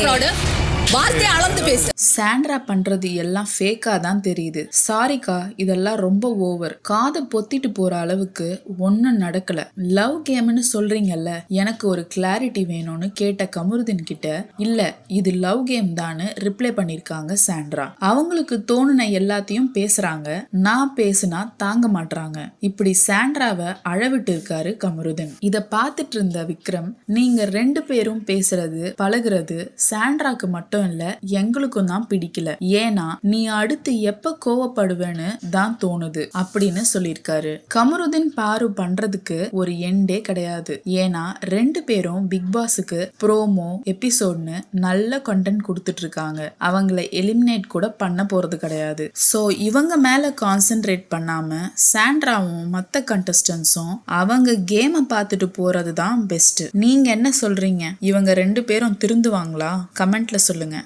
Fraud வார்த்தை அளந்து பேசு. சாண்ட்ரா பண்றது எல்லாம் ஃபேக்கா தான் தெரியுது. சாரிக்கா இதெல்லாம் ரொம்ப ஓவர் காதை பொத்திட்டு போற அளவுக்கு ஒன்றும் நடக்கல. லவ் கேம்னு சொல்றீங்கல்ல எனக்கு ஒரு கிளாரிட்டி வேணும்னு கேட்ட கமருதீன் கிட்ட இல்ல இது லவ் கேம் தான்னு ரிப்ளை பண்ணிருக்காங்க சாண்ட்ரா. அவங்களுக்கு தோணுன எல்லாத்தையும் பேசுறாங்க. நான் பேசுனா தாங்க மாட்றாங்க. இப்படி சாண்ட்ராவை அழவிட்டு இருக்காரு கமருதன். இத பார்த்துட்டு இருந்த விக்ரம் நீங்க ரெண்டு பேரும் பேசுறது பழகுறது சாண்ட்ராக்கு மட்டும் இல்ல எங்களுக்கும் தான் பிடிக்கல. ஏன்னா நீ அடுத்து எப்ப கோவப்படுவேன்னு தான் தோணுது அப்படின்னு சொல்லியிருக்காரு. கமருதீன் பாரு பண்றதுக்கு ஒரு எண்டே கிடையாது. ஏன்னா ரெண்டு பேரும் பிக் பாஸுக்கு ப்ரோமோ எபிசோட்னு நல்ல கண்டென்ட் கொடுத்துட்டு இருக்காங்க அவங்கள எலிமினேட் கூட பண்ண போறது கிடையாது. ஸோ இவங்க மேல கான்சென்ட்ரேட் பண்ணாம சாண்ட்ராவும் மற்ற கண்டஸ்டன்ஸும் அவங்க கேமை பார்த்துட்டு போறது தான் பெஸ்ட் நீங்க என்ன சொல்றீங்க? இவங்க ரெண்டு பேரும் திருந்துவாங்களா? கமெண்ட்ல சொல்லுங்க.